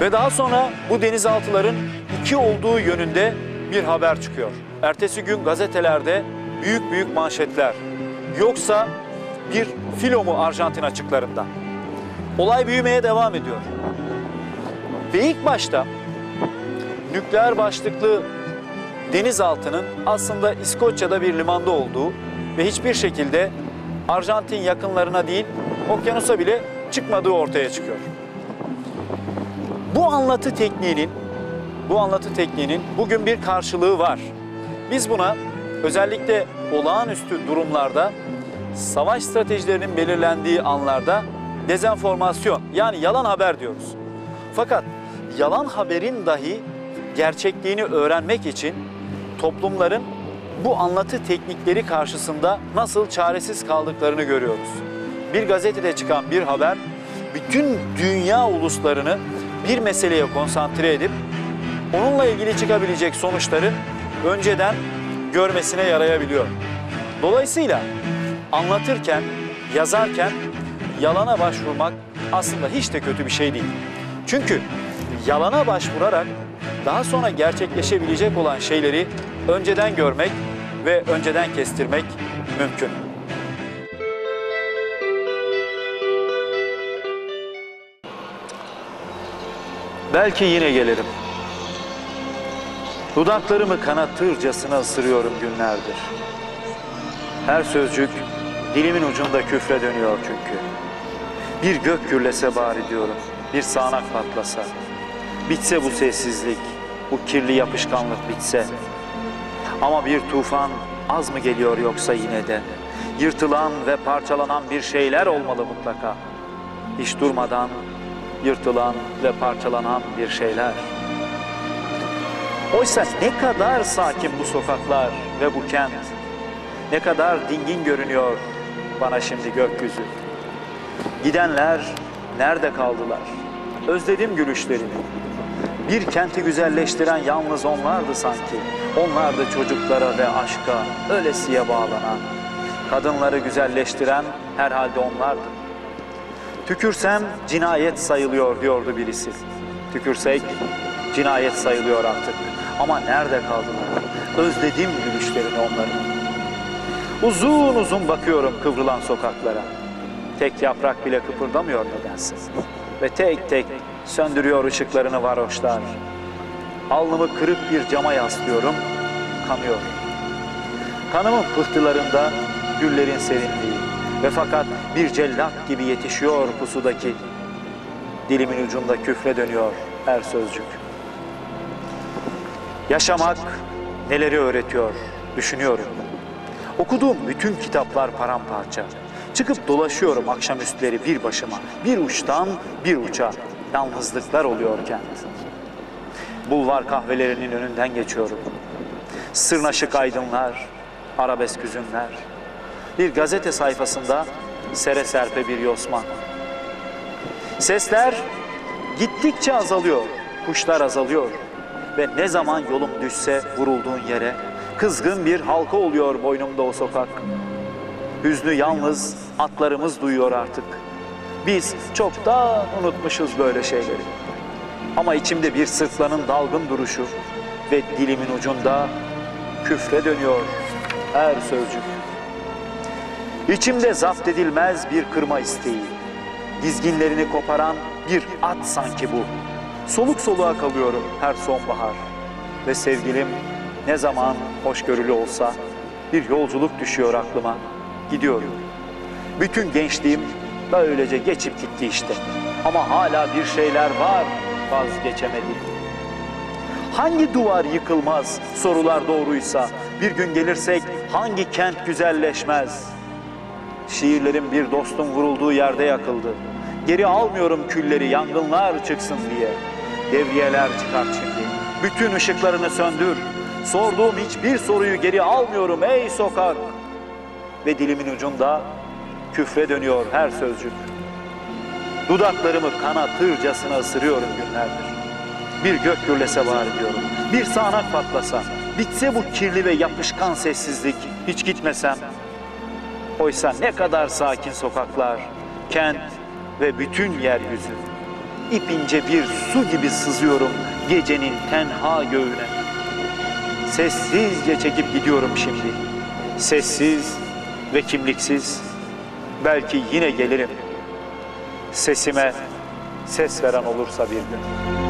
Ve daha sonra bu denizaltıların iki olduğu yönünde bir haber çıkıyor. Ertesi gün gazetelerde büyük büyük manşetler. Yoksa bir filo mu Arjantin açıklarında? Olay büyümeye devam ediyor. Ve ilk başta nükleer başlıklı denizaltının aslında İskoçya'da bir limanda olduğu ve hiçbir şekilde Arjantin yakınlarına değil okyanusa bile çıkmadığı ortaya çıkıyor. Bu anlatı tekniğinin bu anlatı tekniğinin bugün bir karşılığı var. Biz buna özellikle olağanüstü durumlarda savaş stratejilerinin belirlendiği anlarda dezenformasyon yani yalan haber diyoruz. Fakat yalan haberin dahi gerçekliğini öğrenmek için toplumların bu anlatı teknikleri karşısında nasıl çaresiz kaldıklarını görüyoruz. Bir gazetede çıkan bir haber bütün dünya uluslarını bir meseleye konsantre edip onunla ilgili çıkabilecek sonuçları önceden görmesine yarayabiliyor. Dolayısıyla anlatırken, yazarken yalana başvurmak aslında hiç de kötü bir şey değil. Çünkü yalana başvurarak daha sonra gerçekleşebilecek olan şeyleri önceden görmek ve önceden kestirmek mümkün. Belki yine gelirim. Dudaklarımı kanatırcasına ısırıyorum günlerdir. Her sözcük dilimin ucunda küfre dönüyor çünkü. Bir gök gürlese bari diyorum, bir sağanak patlasa. Bitse bu sessizlik, bu kirli yapışkanlık bitse. Ama bir tufan az mı geliyor yoksa yine de? Yırtılan ve parçalanan bir şeyler olmalı mutlaka. Hiç durmadan yırtılan ve parçalanan bir şeyler. Oysa ne kadar sakin bu sokaklar ve bu kent. Ne kadar dingin görünüyor bana şimdi gökyüzü. Gidenler nerede kaldılar? Özledim gülüşlerini. Bir kenti güzelleştiren yalnız onlardı sanki. Onlar da çocuklara ve aşka ölesiye bağlanan. Kadınları güzelleştiren herhalde onlardı. Tükürsem cinayet sayılıyor diyordu birisi. Tükürsek cinayet sayılıyor artık. Ama nerede kaldılar? Özledim gülüşlerini onların. Uzun uzun bakıyorum kıvrılan sokaklara. Tek yaprak bile kıpırdamıyor nedense. Ve tek tek söndürüyor ışıklarını varoşlar. Alnımı kırık bir cama yaslıyorum, kanıyor. Kanımın pıhtılarında güllerin serinliği ve fakat bir cellat gibi yetişiyor pusudaki. Dilimin ucunda küfre dönüyor her sözcük. Yaşamak neleri öğretiyor düşünüyorum. Okuduğum bütün kitaplar paramparça. Çıkıp dolaşıyorum akşamüstleri bir başıma. Bir uçtan bir uça. Yalnızlıklar oluyor kent. Bulvar kahvelerinin önünden geçiyorum. Sırnaşık aydınlar, arabesk hüzünler. Bir gazete sayfasında sere serpe bir yosma. Sesler gittikçe azalıyor, kuşlar azalıyor. Ve ne zaman yolum düşse vurulduğun yere kızgın bir halka oluyor boynumda o sokak. Hüznü yalnız atlarımız duyuyor artık. Biz çoktan unutmuşuz böyle şeyleri. Ama içimde bir sırtlanın dalgın duruşu ve dilimin ucunda küfre dönüyor her sözcük. İçimde zapt edilmez bir kırma isteği. Dizginlerini koparan bir at sanki bu. Soluk soluğa kalıyorum her sonbahar. Ve sevgilim ne zaman hoşgörülü olsa bir yolculuk düşüyor aklıma. Gidiyorum. Bütün gençliğim böylece geçip gitti işte. Ama hala bir şeyler var vazgeçemedim. Hangi duvar yıkılmaz sorular doğruysa bir gün gelirsek hangi kent güzelleşmez? Şiirlerim bir dostun vurulduğu yerde yakıldı. Geri almıyorum külleri yangınlar çıksın diye. Devriyeler çıkar şimdi. Bütün ışıklarını söndür. Sorduğum hiçbir soruyu geri almıyorum ey sokak. Ve dilimin ucunda küfre dönüyor her sözcük. Dudaklarımı kanatırcasına ısırıyorum günlerdir. Bir gök gürlese bari diyorum. Bir sağanak patlasa. Bitse bu kirli ve yapışkan sessizlik. Hiç gitmesem. Oysa ne kadar sakin sokaklar, kent ve bütün yeryüzü. ipince bir su gibi sızıyorum gecenin tenha göğüne. Sessizce çekip gidiyorum şimdi. Sessiz ve kimliksiz. Belki yine gelirim. Sesime ses veren olursa bir gün.